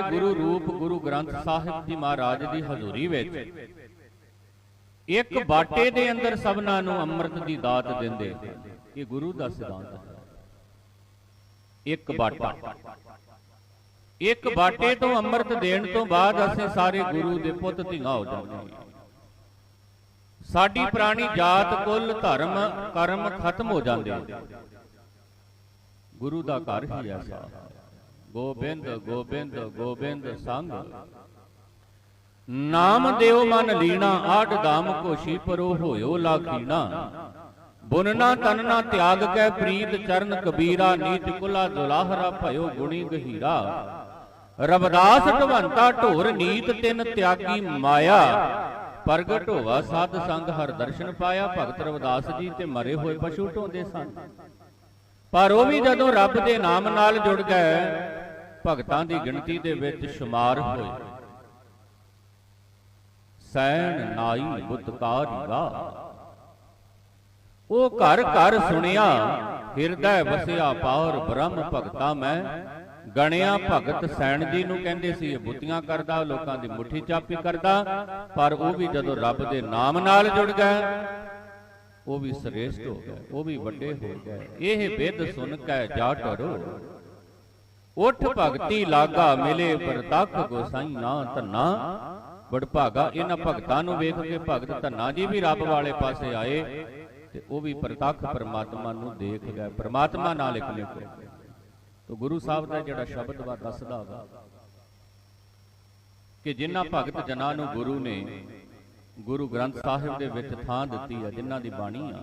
ਗੁਰੂ ਰੂਪ ਗੁਰੂ ਗ੍ਰੰਥ ਸਾਹਿਬ ਜੀ ਮਹਾਰਾਜ ਦੀ ਹਜ਼ੂਰੀ ਵਿੱਚ ਇੱਕ ਬਾਟੇ ਦੇ ਅੰਦਰ ਸਭਨਾਂ ਨੂੰ ਅੰਮ੍ਰਿਤ ਦੀ ਦਾਤ ਦਿੰਦੇ ਇਹ ਗੁਰੂ ਦਾ ਸਿਧਾਂਤ ਹੈ। ਇੱਕ ਬਾਟਾ। ਇੱਕ ਬਾਟੇ ਤੋਂ ਅੰਮ੍ਰਿਤ ਦੇਣ ਤੋਂ ਬਾਅਦ ਅਸੀਂ ਸਾਰੇ ਗੁਰੂ ਦੇ ਪੁੱਤ ਧੀਆਂ ਹੋ ਜਾਂਦੇ ਸਾਡੀ ਪੁਰਾਣੀ ਜਾਤ ਕੁੱਲ ਧਰਮ, ਕਰਮ ਖਤਮ ਹੋ ਜਾਂਦੇ ਗੁਰੂ ਦਾ ਘਰ ਹੀ ਐਸਾ ਗੋਬਿੰਦ ਗੋਬਿੰਦ ਗੋਬਿੰਦ ਸੰਗ। ਨਾਮ ਦਿਓ ਮਨ ਲੀਣਾ ਆਡ ਦਾਮ ਕੋਸ਼ੀ ਪਰੋ ਹੋਇਓ ਲਾਖੀਣਾ। ਬੁਨਨਾ ਤਨਨਾ ਤਿਆਗ ਕੈ ਪ੍ਰੀਤ ਚਰਨ ਕਬੀਰਾ ਨੀਤ ਕੁਲਾ ਦੁਲਾਹਰਾ ਭਇਓ ਗੁਣੀ ਗਹੀਰਾ। ਰਵਦਾਸ ਢਵੰਤਾ ਢੋਰ ਨੀਤ ਤਿਨ ਤਿਆਗੀ ਮਾਇਆ। ਪ੍ਰਗਟ ਹੋਵਾ ਸਾਧ ਸੰਗ ਹਰ ਦਰਸ਼ਨ ਪਾਇਆ। ਭਗਤ ਰਵਦਾਸ ਜੀ ਤੇ ਮਰੇ ਹੋਏ ਪਸ਼ੂ ਢੋਂਦੇ ਸਨ। ਪਰ ਉਹ ਵੀ ਜਦੋਂ ਰੱਬ ਦੇ ਨਾਮ ਨਾਲ ਜੁੜ ਗਏ ਭਗਤਾਂ ਦੀ ਗਿਣਤੀ ਦੇ ਵਿੱਚ ਸ਼ੁਮਾਰ ਹੋਏ। ਸੈਣ ਨਾਈ ਬੁੱਤਕਾਰੀਗਾ ਉਹ ਘਰ ਘਰ ਸੁਣਿਆ ਹਿਰਦੈ ਵਸਿਆ ਪਾਰ ਬ੍ਰਹਮ ਭਗਤਾ ਮੈਂ। ਗਣਿਆ ਭਗਤ ਸੈਣ ਜੀ ਨੂੰ ਕਹਿੰਦੇ ਸੀ ਇਹ ਬੁੱਤੀਆਂ ਕਰਦਾ ਲੋਕਾਂ ਦੀ ਮੁੱਠੀ ਚਾਪੀ ਕਰਦਾ। ਪਰ ਉਹ ਵੀ ਜਦੋਂ ਰੱਬ ਦੇ ਨਾਮ ਨਾਲ ਜੁੜ ਗਏ ਉਹ ਵੀ ਸ੍ਰੇਸ਼ਟ ਹੋ ਗਏ ਉਹ ਵੀ ਵੱਡੇ ਹੋ ਗਏ। ਇਹ ਬਿੱਧ ਸੁਨ ਕੈ ਜਾ ਟਰੋ। ਉਠ ਭਗਤੀ ਲਾਗਾ ਮਿਲੇ ਪ੍ਰਤੱਖ ਗੋਸਾਈ ਧੰਨਾ। ਬੜ ਭਾਗਾ ਇਹਨਾਂ ਭਗਤਾਂ ਨੂੰ ਵੇਖ ਕੇ ਭਗਤ ਧੰਨਾ ਜੀ ਵੀ ਰੱਬ ਵਾਲੇ ਪਾਸੇ ਆਏ, ਤੇ ਉਹ ਵੀ ਪ੍ਰਤੱਖ ਪਰਮਾਤਮਾ ਨੂੰ ਦੇਖ ਗਏ। ਪਰਮਾਤਮਾ ਨਾਲ ਇੱਕ ਲਿਖ ਤੋ ਗੁਰੂ ਸਾਹਿਬ ਦਾ ਜਿਹੜਾ ਸ਼ਬਦ ਵਾ, ਦੱਸਦਾ ਵਾ ਕਿ ਜਿਨ੍ਹਾਂ ਭਗਤ ਜਨਾਂ ਨੂੰ ਗੁਰੂ ਨੇ ਗੁਰੂ ਗ੍ਰੰਥ ਸਾਹਿਬ ਦੇ ਵਿੱਚ ਥਾਂ ਦਿੱਤੀ ਹੈ ਜਿਨ੍ਹਾਂ ਦੀ ਬਾਣੀ ਆ,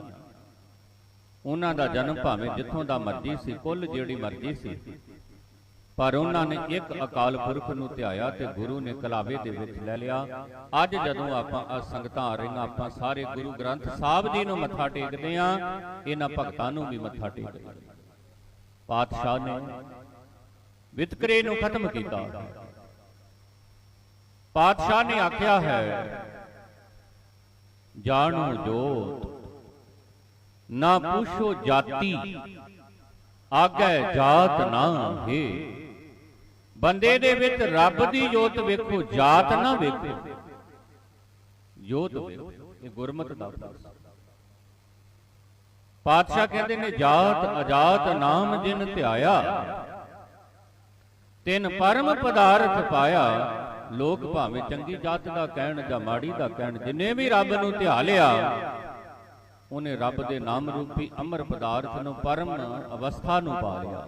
ਉਹਨਾਂ ਦਾ ਜਨਮ ਭਾਵੇਂ ਜਿੱਥੋਂ ਦਾ ਮਰਜ਼ੀ ਸੀ, ਕੁੱਲ ਜਿਹੜੀ ਮਰਜ਼ੀ ਸੀ ਪਰ ਉਹਨਾਂ ਨੇ ਇੱਕ ਅਕਾਲ ਪੁਰਖ ਨੂੰ ਧਿਆਇਆ ਤੇ ਗੁਰੂ ਨੇ ਕਲਾਵੇ ਦੇ ਵਿੱਚ ਲੈ ਲਿਆ। ਅੱਜ ਜਦੋਂ ਆਪਾਂ ਆ ਸੰਗਤਾਂ ਆ ਰਹੀਆਂ, ਆਪਾਂ ਸਾਰੇ ਗੁਰੂ ਗ੍ਰੰਥ ਸਾਹਿਬ ਜੀ ਨੂੰ ਮੱਥਾ ਟੇਕਦੇ ਆ ਇਹਨਾਂ ਭਗਤਾਂ ਨੂੰ ਵੀ ਮੱਥਾ ਟੇਕਦੇ ਹਾਂ। ਪਾਤਸ਼ਾਹ ਨੇ ਵਿਤਕਰੇ ਨੂੰ ਖਤਮ ਕੀਤਾ। ਪਾਤਸ਼ਾਹ ਨੇ ਆਖਿਆ ਹੈ, ਜਾਣੋ ਜੋਤ, ਨਾ ਪੁੱਛੋ ਜਾਤੀ, ਆਗੇ ਜਾਤ ਨਾ ਹੈ। ਬੰਦੇ ਦੇ ਵਿੱਚ ਰੱਬ ਦੀ ਜੋਤ ਵੇਖੋ, ਜਾਤ ਨਾ ਵੇਖੋ। ਜੋਤ ਵੇਖੋ, ਇਹ ਗੁਰਮਤ ਦਾ ਪਾਤਸ਼ਾਹ ਕਹਿੰਦੇ ਨੇ, ਜਾਤ ਅਜਾਤ ਨਾਮ ਜਿਨ ਧਿਆਇਆ, ਤਿਨ ਪਰਮ ਪਦਾਰਥ ਪਾਇਆ, ਲੋਕ ਭਾਵੇਂ ਚੰਗੀ ਜਾਤ ਦਾ ਕਹਿਣ ਜਾਂ ਮਾੜੀ ਦਾ ਕਹਿਣ, ਜਿਨੇ ਵੀ ਰੱਬ ਨੂੰ ਧਿਆ ਲਿਆ, ਉਹਨੇ ਰੱਬ ਦੇ ਨਾਮ ਰੂਪੀ ਅਮਰ ਪਦਾਰਥ ਨੂੰ, ਪਰਮ ਅਵਸਥਾ ਨੂੰ ਪਾ ਲਿਆ।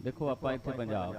ਦੇਖੋ ਆਪਾਂ ਇੱਥੇ ਪੰਜਾਬ